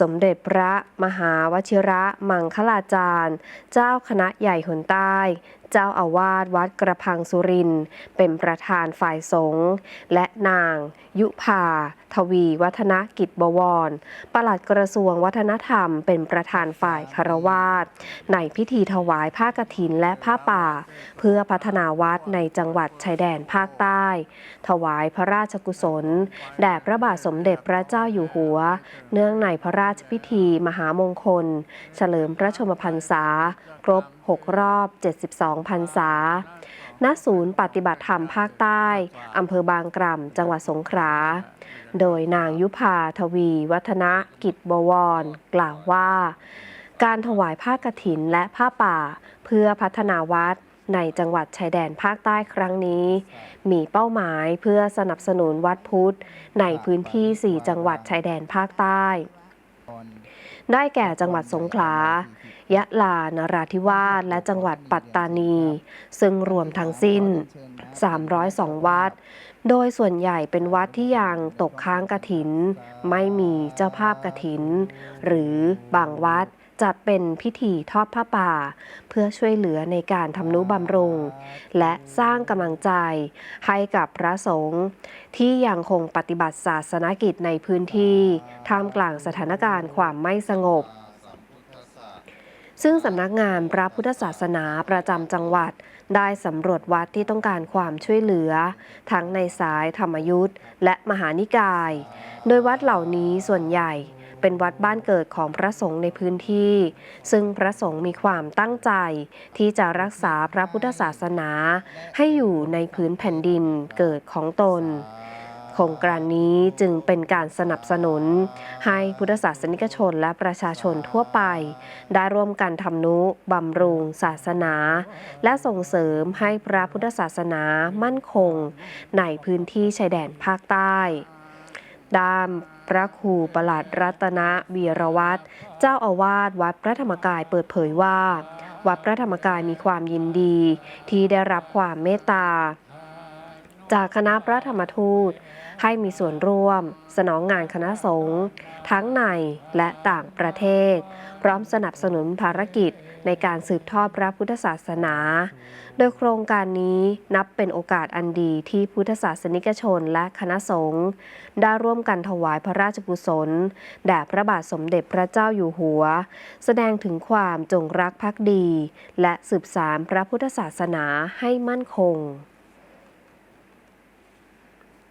สมเด็จพระมหาวชิระมังคลาจารย์ เจ้าคณะใหญ่หนใต้ เจ้าอาวาสวัดกระพังสุริน เป็นประธานฝ่ายสงฆ์และนาง ยุพาทวี วัฒนกิจบวร ปลัดกระทรวงวัฒนธรรม เป็นประธานฝ่ายคารวาสในพิธีถวายผ้ากฐินและผ้าป่า เพื่อพัฒนาวัดในจังหวัดชายแดนภาคใต้ ถวายพระราชกุศล แด่พระบาทสมเด็จพระเจ้าอยู่หัว เนื่องในพระราชพิธี มหามงคล เฉลิมพระชมพรรษา ครบ 6 รอบ 72 พรรษา ณ ศูนย์ปฏิบัติธรรมภาคใต้ อำเภอบางกล่ำจังหวัดสงขลา โดยนางยุพาทวี วัฒนกิจบวร กล่าวว่า การถวายผ้ากฐินและผ้าป่า เพื่อพัฒนาวัดในจังหวัดชายแดนภาคใต้ครั้งนี้ มีเป้าหมายเพื่อสนับสนุนวัดพุทธ ในพื้นที่ 4 จังหวัดชายแดนภาคใต้ ได้แก่จังหวัดสงขลา ยะลา นราธิวาส และจังหวัดปัตตานี ซึ่งรวมทั้งสิ้น 302 วัด โดยส่วนใหญ่เป็นวัดที่ยังตกค้างกระถิน ไม่มีเจ้าภาพกระถิน หรือบางวัด จัดเป็นพิธีทอดผ้าป่า เพื่อช่วยเหลือในการทำนุบำรุง และสร้างกำลังใจให้กับพระสงฆ์ที่ยังคงปฏิบัติศาสนกิจในพื้นที่ท่ามกลางสถานการณ์ความไม่สงบ ซึ่งสำนักงานพระพุทธศาสนาประจำจังหวัดได้สำรวจวัดที่ต้องการความช่วยเหลือ ทั้งในสายธรรมยุทธ์และมหานิกาย โดยวัดเหล่านี้ส่วนใหญ่ เป็นวัดบ้านเกิดของพระสงฆ์ในพื้นที่ ซึ่งพระสงฆ์มีความตั้งใจ ที่จะรักษาพระพุทธศาสนา ให้อยู่ในพื้นแผ่นดินเกิดของตนโครงการนี้จึงเป็นการสนับสนุน ให้พุทธศาสนิกชนและประชาชนทั่วไป ได้ร่วมกันทำนุบำรุงศาสนา และส่งเสริมให้พระพุทธศาสนามั่นคง ในพื้นที่ชายแดนภาคใต้ด้านพ ระครูประหลัดรัตนวีรวัตรเจ้าอาวาสวัดพระธรรมกายเปิดเผยว่า วัดพระธรรมกายมีความยินดี ที่ได้รับความเมตตา จากคณะพระธรรมทูต ให้มีส่วนร่วม สนองงานคณะสงฆ์ทั้งในและต่างประเทศ พร้อมสนับสนุนภารกิจในการสืบทอดพระพุทธศาสนา โดยโครงการนี้นับเป็นโอกาสอันดีที่พุทธศาสนิกชนและคณะสงฆ์ได้ร่วมกันถวายพระราชกุศลแด่พระบาทสมเด็จพระเจ้าอยู่หัว แสดงถึงความจงรักภักดี และสืบสานพระพุทธศาสนาให้มั่นคง